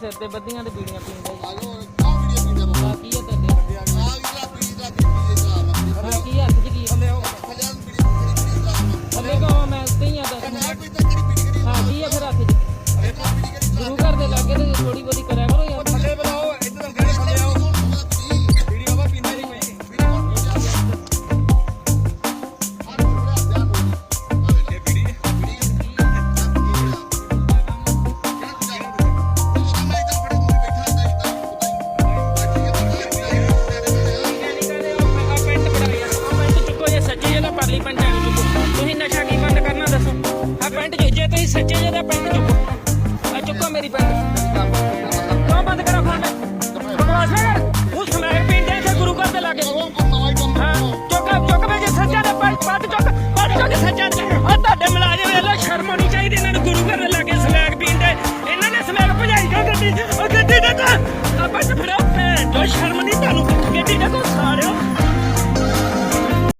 ਸਿਰ ਤੇ ਬੱਦੀਆਂ ਤੇ ਬੀੜੀਆਂ ਪੀਂਦਾ ਜੀ ਸੱਚੇ ਜਿਹੇ ਦਾ ਚੁੱਕੋ। ਤੁਸੀਂ ਨਸ਼ਾ ਕੀ ਬੰਦ ਕਰਨਾ ਦੱਸੋ? ਆ ਪੈਂਟ ਚੁੱਕ ਜੇ ਤੁਸੀਂ ਸੱਚੇ ਜਿਹੇ ਦਾ ਪੈਂਟ ਚੁੱਕੋ ਆ ਚੁੱਕੋ ਮੇਰੀ ਪੈਂਟ ਕਿਉਂ ਬੰਦ ਕਰਾਂ ਫੋਨ ਬਕਵਾਸ ਨਾ ਕਰ ਉਹ ਸਮੈਕ ਪੀਂਦੇ ਤੇ ਗੁਰੂ ਘਰ ਦੇ ਲਾਗੇ। ਹਾਂ, ਚੁੱਕ ਚੁੱਕ ਵੇ ਜੇ ਸੱਚਾ ਦਾ ਪੈਂਟ ਪੱਟ ਚੁੱਕ ਪੱਟ ਚੁੱਕ ਸੱਚਾ। ਆ ਤੁਹਾਡੇ ਮੁਲਾਜ਼ਮ ਵੇਲੇ ਸ਼ਰਮ ਹੋਣੀ ਚਾਹੀਦੀ ਇਹਨਾਂ ਨੂੰ ਗੁਰੂ ਘਰ ਦੇ ਲਾਗੇ ਸਮੈਕ ਪੀਂਦੇ। ਇਹਨਾਂ ਨੇ ਸਮੈਕ ਭਜਾਈ ਕਿਉਂ ਗੱਡੀ ਉਹ ਗੱਡੀ ਦੇ ਕੋ ਆ ਬੱਸ ਭੈਣ ਜੋ ਸ਼ਰਮ ਨਹੀਂ ਤੁਹਾਨੂੰ। ਗੱਡੀ ਦੇ ਸਾਰਿਓ।